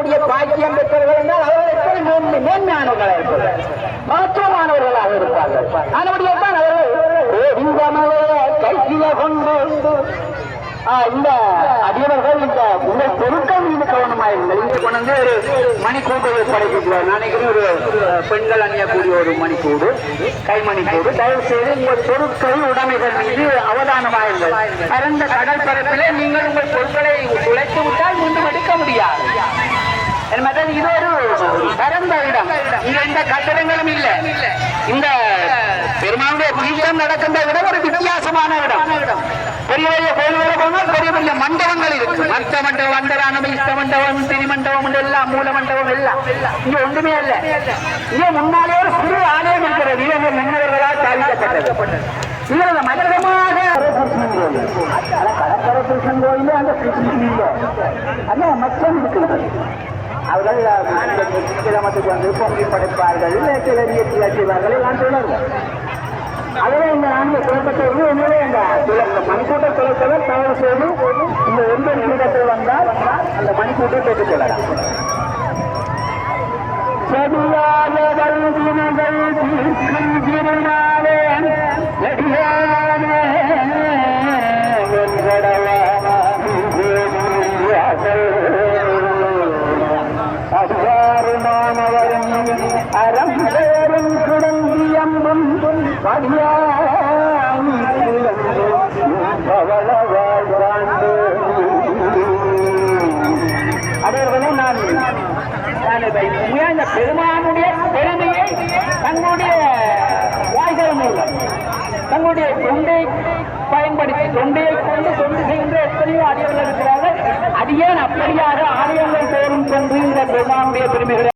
சொல்லக்கூடிய பாக்கியம் பெற்றவர்கள் என்றால் அவர்கள் எப்படி மேன்மையானவர்களாக இருப்பார்கள். மகத்துவமானவர்களாக இருப்பார்கள். அதனுடைய தான் அவர்கள் இந்த கைசில கொண்டு இந்த அடியவர்கள் இந்த உங்கள் பொருட்கள் கவனமாக இருந்தது இங்க கொண்டு வந்து ஒரு மணிக்கூட்டை படைக்கிறார் நாளைக்கு ஒரு பெண்கள் அணியக்கூடிய ஒரு மணிக்கூடு கைமணிக்கூடு. தயவு செய்து உங்கள் பொருட்கள் உடைமைகள் மீது அவதானமாயிருங்கள். பரந்த கடற்பரப்பிலே நீங்கள் உங்கள் பொருட்களை உழைத்து விட்டால் மீண்டும் எடுக்க முடியாது. என்பது இது ஒரு பரந்த இடம். இங்க எந்த கட்டடங்களும் இல்லை. இந்த பெருமாளுடைய புனிதம் நடக்கின்ற இடம் ஒரு வித்தியாசமான இடம். பெரிய பெரிய கோயில்களை போனால் பெரிய பெரிய மண்டபங்கள் இருக்கு. மத்த மண்டபம் அண்டரானம இஷ்ட மண்டபம் திரிமண்டபம் உண்டு எல்லாம் மூல மண்டபம் எல்லாம். இங்க ஒன்றுமே இல்ல. இங்க முன்னாலே ஒரு சிறு ஆலயம் இருக்கிறது. இவங்க முன்னவர்களால் சாதிக்கப்பட்டது இவரது மண்டபமாக கடற்கரை கிருஷ்ணன் கோயில் அந்த கிருஷ்ணன் இல்லை. அந்த மச்சம் இருக்கிறது அவர்கள் அந்த கிராமத்துக்கு வந்து பொங்கி படைப்பார்கள். கிளறிய செய்வார்கள் எல்லாம் சொல்லுவார்கள் அதுவே இந்த நான்கு குழப்பத்தோடு உண்மையிலே இந்த மணிக்கூட்ட துளைத்தவர் தவறு செய்து இந்த எந்த நிமிடத்தில் வந்தால் அந்த மணிக்கூட்டை பெற்றுக் கொள்ளலாம். செடியாத அடியாறுமானவரும் அறம் பேரும் குடங்கியம்பும் படியாம் நான் பெருமானுடைய பெருமையை தங்களுடைய வாய்கள் மூலம் தங்களுடைய தொண்டை பயன்படுத்தி தொண்டையை கொண்டு தொண்டு செய்கின்ற எத்தனையோ அடியவர்கள் இருக்கிறார்கள். அடியேன் அப்படியாக ஆலயங்கள் பேரும் சென்று இந்த பெருமானுடைய பெருமைகளை